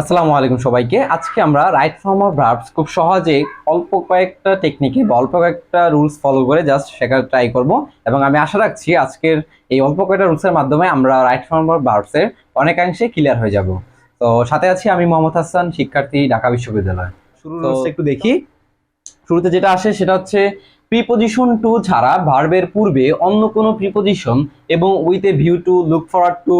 আসসালামু আলাইকুম সবাইকে। আজকে আমরা রাইট ফর্ম অফ ভার্বস খুব সহজে অল্প কয়েকটা টেকনিকে বা অল্প কয়েকটা রুলস ফলো করে জাস্ট শেখার ট্রাই করব এবং আমি আশা রাখছি আজকের এই অল্প কয়েকটা রুলসের মাধ্যমে আমরা রাইট ফর্ম অফ ভার্বসের অনেকাংশে ক্লিয়ার হয়ে যাব। তো সাথে আছি আমি মোহাম্মদ হাসান শিক্ষার্থী ঢাকা বিশ্ববিদ্যালয়। শুরু একটু দেখি। শুরুতে যেটা আসে সেটা হচ্ছে প্রিপোজিশন টু ছাড়া ভার্বের পূর্বে অন্য কোনো প্রিপোজিশন এবং with a view to look forward to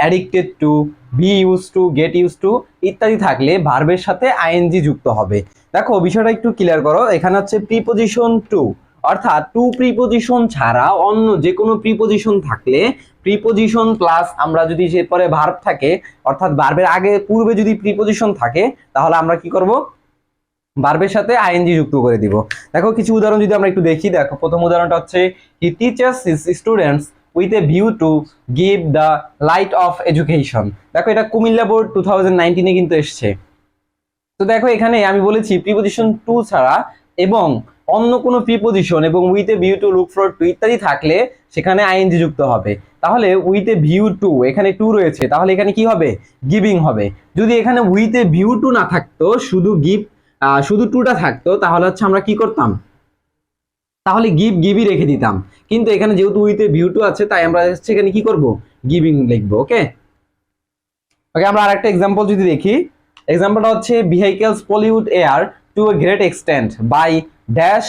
addicted to be use to get use to ইত্যাদি থাকলে ভার্বের সাথে আইএনজি যুক্ত হবে। দেখো, বিষয়টা একটু ক্লিয়ার করো। এখানে হচ্ছে প্রিপোজিশন টু অর্থাৎ টু প্রিপোজিশন ছাড়া অন্য যে কোনো প্রিপোজিশন থাকলে প্রিপোজিশন প্লাস আমরা যদি সে পরে ভার্ব থাকে, অর্থাৎ ভার্বের আগে, পূর্বে যদি প্রিপোজিশন থাকে, তাহলে আমরা কি করব? ভার্বের সাথে আইএনজি যুক্ত করে দিব। দেখো, কিছু উদাহরণ যদি আমরা একটু দেখি। দেখো, প্রথম উদাহরণটা হচ্ছে he teachers his students with a view to give the light of education দেখো, এটা কুমিল্লা বোর্ড টু থাউজেন্ড নাইনটিনে কিন্তু এসছে। তো দেখো, এখানে আমি বলেছি প্রিপোজিশন টু ছাড়া এবং অন্য কোনো প্রিপোজিশন এবং with a view to look for to ইত্যাদি থাকলে সেখানে আইএনজি যুক্ত হবে। তাহলে উইথ এ ভিউ টু এখানে টু রয়েছে, তাহলে এখানে কি হবে? গিভিং হবে। যদি এখানে উইথ এ ভিউ টু না থাকতো, শুধু গিভ শুধু টুটা থাকতো, তাহলে হচ্ছে আমরা কি করতাম? তাহলে গিভ গিভই রেখে দিতাম। কিন্তু এখানে যেহেতু উইথ ভিউ টু আছে, তাই আমরা এখানে কি করব? গিভিং লিখব ওকে ওকে আমরা আরেকটা এক্সাম্পল যদি দেখি। এক্সাম্পলটা হচ্ছে vehicles pollute air to a great extent by dash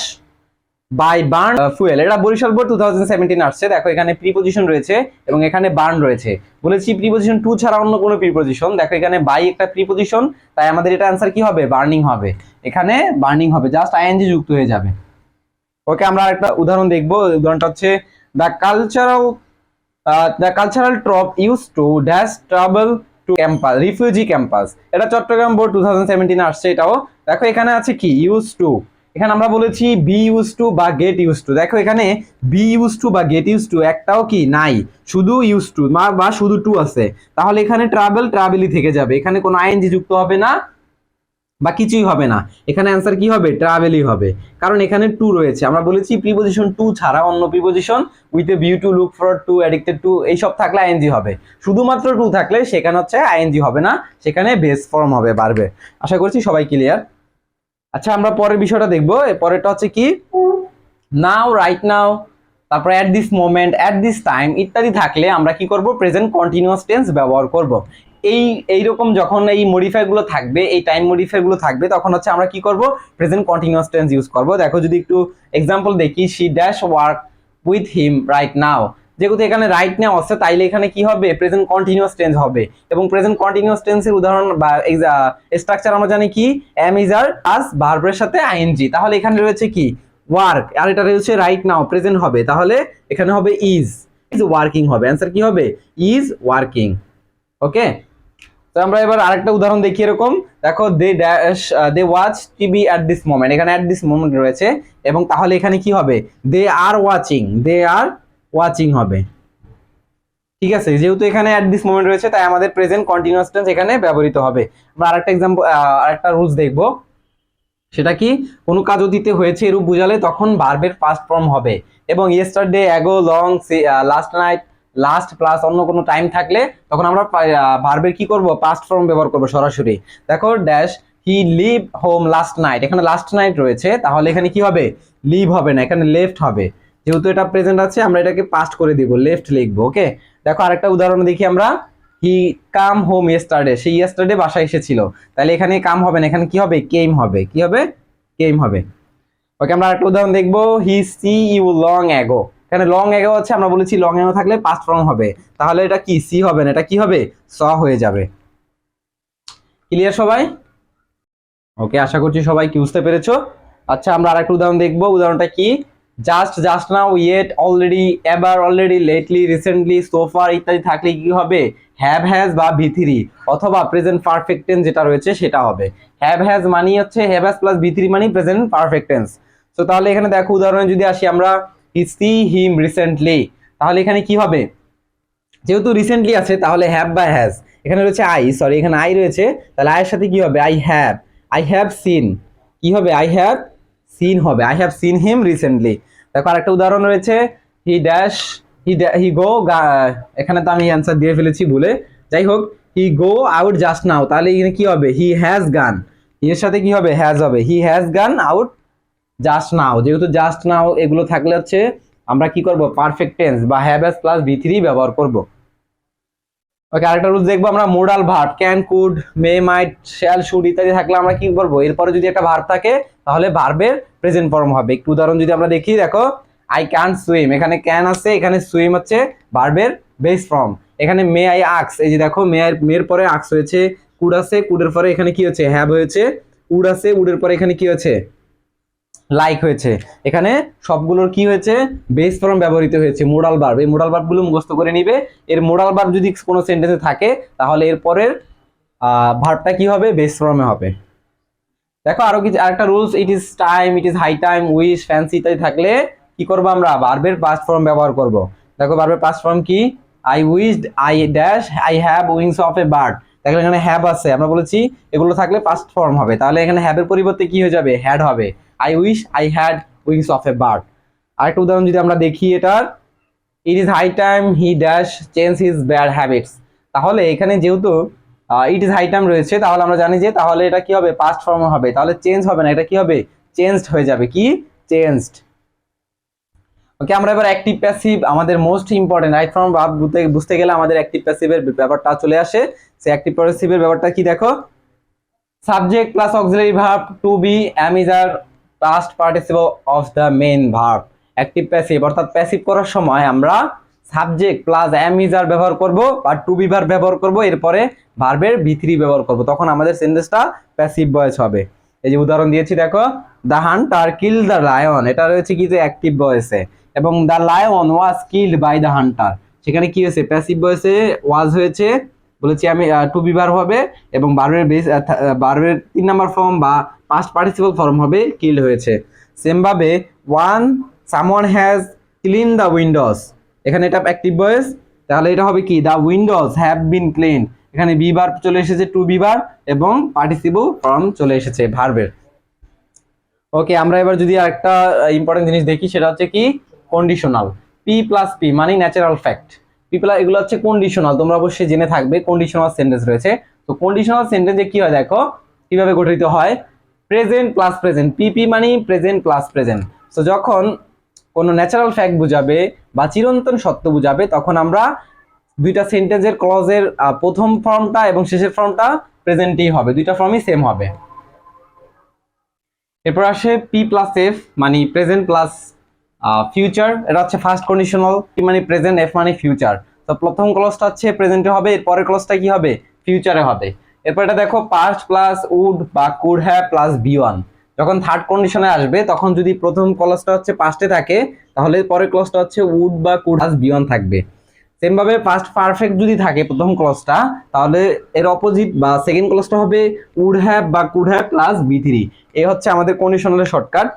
by burn fuel এটা Barisal board two thousand seventeen আসছে। দেখো, এখানে প্রিপোজিশন রয়েছে এবং এখানে বার্ন রয়েছে। বলেছি প্রিপোজিশন টু ছাড়া অন্য কোনো প্রিপোজিশন দেখো, এখানে বাই একটা প্রিপোজিশন তাই আমাদের এটা অ্যান্সার কি হবে? বার্নিং হবে। এখানে বার্নিং হবে। জাস্ট আইএনজি যুক্ত হয়ে যাবে। ওকে আমরা একটা উদাহরণ দেখব। উদাহরণটা হচ্ছে the cultural the cultural troupe use to dash travel to campus refugee campus এটা Chittagong board two thousand seventeen আসছে, এটাও। দেখো এখানে আছে কি? ইউজ টু এখানে আমরা বলেছি বি ইউজ টু বা গেট ইউজ টু দেখো এখানে বি ইউজ টু বা গেট ইউজ টু একটাও কি? নাই। শুধু ইউজ টু বা শুধু টু আছে। তাহলে এখানে ট্রাভেল ট্রাভেলই থেকে যাবে। এখানে কোনো আইএনজি যুক্ত হবে না। বা কিছুই হবে না। এখানে অ্যান্সার কি হবে? ট্রাভেলই হবে। কারণ এখানে টু রয়েছে। আমরা বলেছি প্রিপোজিশন টু ছাড়া অন্য preposition with a view to look for to addicted to এইসব থাকলে আইএনজি হবে। শুধুমাত্র টু থাকলে সেখানে হচ্ছে আইএনজি হবে না, সেখানে বেস ফর্ম হবে, বাড়বে। আশা করছি সবাই ক্লিয়ার আচ্ছা আমরা পরের বিষয়টা দেখব। পরেরটা হচ্ছে কি? নাও রাইট নাও তারপরে at this moment at this time ইত্যাদি থাকলে আমরা কি করব? প্রেজেন্ট কন্টিনিউয়াস টেন্স ব্যবহার করব। এই, এইরকম যখন এই মডিফাই গুলো থাকবে, এই টাইম মডিফাই গুলো থাকবে, তখন হচ্ছে আমরা কি করব? প্রেজেন্ট কন্টিনিউয়াস টেন্স ইউজ করব। দেখো যদি একটু এক্সাম্পল দেখি she dash work with him right now যেহেতু এখানে রাইট নাও আছে, তাইলে এখানে কি হবে? প্রেজেন্ট কন্টিনিউয়াস টেন্স হবে। এবং প্রেজেন্ট কন্টিনিউয়াস টেন্সের উদাহরণ বা স্ট্রাকচার আমরা জানি কি? এম ইজ আর আস ভার্বের সাথে আইএনজি তাহলে এখানে রয়েছে কি? ওয়ার্ক আর এটা রয়েছে রাইট নাও প্রেজেন্ট হবে। তাহলে এখানে হবে ইজ ইজ ওয়ার্কিং হবে। অ্যান্সার কি হবে? ইজ ওয়ার্কিং ওকে তো আমরা এবার আরেকটা উদাহরণ দেখি এরকম। দেখো they dash they watch TV at this moment এখানে অ্যাট দিস মোমেন্ট রয়েছে। এবং তাহলে এখানে কি হবে? দে are watching they are watching হবে। ঠিক আছে, যেহেতু এখানে অ্যাট দিস মোমেন্ট রয়েছে, তাই আমাদের প্রেজেন্ট কন্টিনিউয়াস টেন্স এখানে ব্যবহৃত হবে। আমরা আরেকটা এক্সাম্পল আরেকটা রুলস দেখব। সেটা কি? কোনো কাজ অতীতে হয়েছে এরূপ বুঝালে তখন ভার্বের ফার্স্ট ফর্ম হবে। এবং yesterday ago long last night last plus অন্য কোনো টাইম থাকলে তখন আমরা ভার্বের কি করব? পাস্ট ফর্ম ব্যবহার করব সরাসরি। দেখো dash he live home last night এখানে লাস্ট নাইট রয়েছে, তাহলে এখানে কি হবে? লিভ হবে না, এখানে লেফট হবে। যেহেতু এটা প্রেজেন্ট আছে, আমরা এটাকে পাস্ট করে দিব লেফট লিখব ওকে দেখো, আরেকটা উদাহরণ দেখি আমরা। হি কাম হোম ইয়েস্টারডে সে ইয়েস্টারডে বাসায় এসেছিল। তাহলে এখানে কাম হবে না, এখানে কি হবে? কেম হবে। কি হবে? কেম হবে। ওকে, আমরা আরেকটা উদাহরণ দেখব। He see you long ago এখানে লং অ্যাগো হচ্ছে, আমরা বলেছি লং অ্যাগো থাকলে পাস্ট ফর্ম হবে। তাহলে এটা কি? সি হবে না, এটা কি হবে? স হয়ে যাবে। ক্লিয়ার সবাই? ওকে আশা করছি সবাই কি বুঝতে পেরেছ। আচ্ছা আমরা আরেকটা উদাহরণ দেখব। উদাহরণটা কি? Just just now yet already এবার already lately recently so far ইত্যাদি থাকলে কি হবে? হ্যাভ হ্যাজ বা ভিথিরি অথবা প্রেজেন্ট পারফেক্ট টেন্স যেটা রয়েছে, সেটা হবে। হ্যাভ হ্যাজ মানি হচ্ছে have has plus V three money present perfect tense তো তাহলে এখানে দেখো, উদাহরণে যদি আসি আমরা হি সি হিম রিসেন্টলি তাহলে এখানে কি হবে? যেহেতু রিসেন্টলি আছে, তাহলে হ্যাভ বা হ্যাজ এখানে রয়েছে আই সরি এখানে আই রয়েছে। তাহলে আয়ের সাথে কি হবে? I have I have seen কি হবে? আই হ্যাভ সিন হবে। I have seen him recently দেখো আরেকটা উদাহরণ রয়েছে। হি ড্যাশ হি হি গো, এখানে তো আমি অ্যান্সার দিয়ে ফেলেছি ভুলে। যাই হোক হি গো আউট জাস্ট নাও তাহলে এখানে কি হবে? হি হ্যাজ গান এর সাথে কি হবে? হ্যাজ হবে। He has gone out just now যেহেতু জাস্ট নাও এগুলো থাকলে হচ্ছে আমরা কি করব? পারফেক্ট টেন্স বা have S plus V three ব্যবহার করব। ওকে আরেকটা রুলস দেখব আমরা modal verb can could may might shall should ইত্যাদি থাকলে আমরা কি করব? এরপরে যদি একটা ভার্ব থাকে, তাহলে ভার্বের প্রেজেন্ট ফর্ম হবে। একটু উদাহরণ যদি আমরা দেখি, দেখো আই ক্যান সুইম এখানে ক্যান আছে, এখানে সুইম হচ্ছে ভার্বের বেস ফর্ম এখানে মে আই আক্স এই যে দেখো মে আই মের পরে আক্স হয়েছে কুড আছে কুডের পরে এখানে কি হচ্ছে? হ্যাভ হয়েছে উড আছে উডের পরে এখানে কি হয়েছে লাইক হয়েছে। এখানে সবগুলোর কি হয়েছে? বেস ফর্ম ব্যবহৃত হয়েছে মোডাল ভার্ব এই মোডাল ভার্বগুলো মুখস্থ করে নিবে। এর মোডাল ভার্ব যদি কোনো সেন্টেন্সে থাকে, তাহলে এর পরের ভার্বটা কি হবে? বেস ফর্মে হবে। দেখো আরও কিছু, আরেকটা rules it is time it is high time wish fancy ইত্যাদি থাকলে কি করব আমরা? বার্বের পাস্ট ফর্ম ব্যবহার করব। দেখো বার্বের পাস্ট ফর্ম কি? I wished I dash I have wings of a bird দেখো এখানে হ্যাভ আছে, আমরা বলেছি, এগুলো থাকলে পাস্ট ফর্ম হবে। তাহলে এখানে হ্যাভের পরিবর্তে কি হয়ে যাবে? হ্যাড হবে। I wish I had wings of a bird আরেকটা উদাহরণ যদি আমরা দেখি এটার it is high time he dash change his bad habits তাহলে এখানে যেহেতু ইট ইজ হাই টাইম রয়েছে, তাহলে আমরা জানি যে তাহলে এটা কি হবে? পাস্ট ফর্ম হবে। তাহলে চেঞ্জ হবে না, এটা কি হবে? চেঞ্জড হয়ে যাবে। কি? চেঞ্জড ওকে আমরা এবার অ্যাক্টিভ প্যাসিভ আমাদের মোস্ট ইম্পর্টেন্ট রাইট ফর্ম ভাব বুঝতে গেলে আমাদের অ্যাক্টিভ প্যাসিভের ব্যাপারটা চলে আসে। সে অ্যাক্টিভ প্যাসিভের ব্যাপারটা কি দেখো? Subject plus auxiliary verb to be am is are past participle of the main verb active passive অর্থাৎ প্যাসিভ করার সময় আমরা subject plus am is are ব্যবহার করব বা টু বি ভার্ব ব্যবহার করব, এরপরে ভার্বের বি থ্রি ব্যবহার করব। তখন আমাদের সেন্টেন্সটা প্যাসিভ ভয়েস হবে। এই যে উদাহরণ দিয়েছি, দেখো the hunter kill the lion এটা রয়েছে কি যে অ্যাক্টিভ ভয়েসে এবং the lion was killed by the hunter সেখানে কি হয়েছে? প্যাসিভ ভয়েসে ওয়াজ হয়েছে, বলেছি আমি টু বি ভার্ব হবে এবং বার্বের বেস বার্বের তিন নাম্বার ফর্ম বা পাস্ট পার্টিসিপল ফর্ম হবে কিল হয়েছে। সেমভাবে one someone has clean the windows এখানে এটা অ্যাক্টিভ ভয়েস তাহলে এটা হবে কি? The windows have been clean এখানে বি বার চলে এসেছে টু বি বার এবং পার্টিসিপল ফর্ম চলে এসেছে ভার্বের ওকে আমরা এবার যদি আরেকটা ইম্পর্টেন্ট জিনিস দেখি, সেটা হচ্ছে কি? কন্ডিশনাল পি প্লাস পি মানে ন্যাচারাল ফ্যাক্ট পি প্লাস এগুলো হচ্ছে কন্ডিশনাল তোমরা অবশ্যই জেনে থাকবে কন্ডিশনাল সেন্টেন্স রয়েছে। তো কন্ডিশনাল সেন্টেন্সে কি হয় দেখো? কীভাবে গঠিত হয়? প্রেজেন্ট প্লাস প্রেজেন্ট পিপি মানে প্রেজেন্ট প্লাস প্রেজেন্ট তো যখন কোনো ন্যাচারাল ফ্যাক্ট বুঝাবে বা চিরন্তন সত্য বুঝাবে, তখন আমরা দুইটা সেন্টেন্সের ক্লজের প্রথম ফর্মটা এবং শেষের ফর্মটা প্রেজেন্টই হবে। দুইটা ফর্মই সেম হবে। এরপর আসে পি প্লাস এফ মানে প্রেজেন্ট প্লাস ফিউচার এটা হচ্ছে ফার্স্ট কন্ডিশনাল পি মানে প্রেজেন্ট এফ মানে ফিউচার তো প্রথম ক্লজটা হচ্ছে প্রেজেন্টে হবে, এরপরের ক্লজটা কি হবে? ফিউচারে হবে। এরপর এটা দেখো পাস্ট প্লাস উড বা could have plus V one যখন থার্ড কন্ডিশনে আসবে, তখন যদি প্রথম ক্লসটা হচ্ছে পাস্টে থাকে, তাহলে পরের ক্লসটা হচ্ছে উড বা কুড প্লাস বি ওয়ান থাকবে। সেম ভাবে ফার্স্ট পারফেক্ট যদি থাকে প্রথম ক্লজটা তাহলে এর অপোজিট বা সেকেন্ড ক্লসটা হবে উড হ্যাভ বা could have plus V three এই হচ্ছে আমাদের কন্ডিশনালের শর্টকাট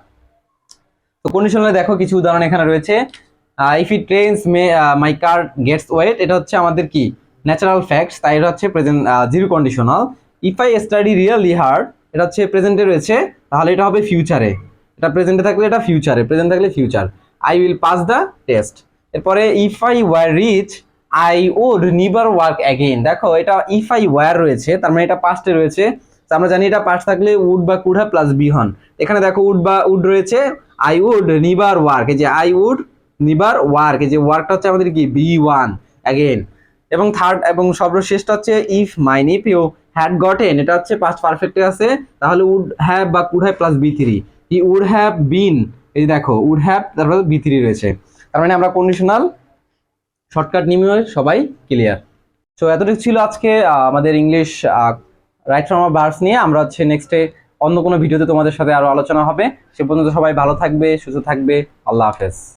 তো কন্ডিশনালে দেখো কিছু উদাহরণ এখানে রয়েছে। If it rains may my car gets wet এটা হচ্ছে আমাদের কি? ন্যাচারাল ফ্যাক্টস তাই এটা হচ্ছে present zero conditional if I study really hard এটা হচ্ছে প্রেজেন্টে রয়েছে, তাহলে এটা হবে ফিউচারে এটা প্রেজেন্টে থাকলে এটা ফিউচারে প্রেজেন্ট থাকলে future I will pass the test এরপরে if I were rich I would never work again দেখো, এটা ইফ আই ওয়ার রয়েছে, তার মানে এটা পাস্টে রয়েছে। আমরা জানি এটা পাস্ট থাকলে উড বা কুড প্লাস বি হন। এখানে দেখো উড বা উড রয়েছে। আই উড নিভার ওয়ার্ক এই যে আই উড নিভার ওয়ার্ক এই যে ওয়ার্কটা হচ্ছে আমাদের কি? বি ওয়ান অ্যাগেন এবং থার্ড এবং সর্বশেষটা হচ্ছে if mine if you had gotten এটা হচ্ছে পাস্ট পারফেক্টে আছে, তাহলে উড হ্যাভ বা could have plus V three E would have been এই দেখো উড হ্যাভ তারপরে বি থ্রি রয়েছে, তার মানে আমরা কন্ডিশনাল শর্টকাট নিয়ে সবাই ক্লিয়ার সো এতটুকু ছিল আজকে আমাদের ইংলিশ রাইট ফ্রম বার্স নিয়ে, আমরা হচ্ছে নেক্সটে অন্য কোনো ভিডিওতে তোমাদের সাথে আরও আলোচনা হবে, সে পর্যন্ত সবাই ভালো থাকবে, সুস্থ থাকবে, আল্লাহ হাফেজ।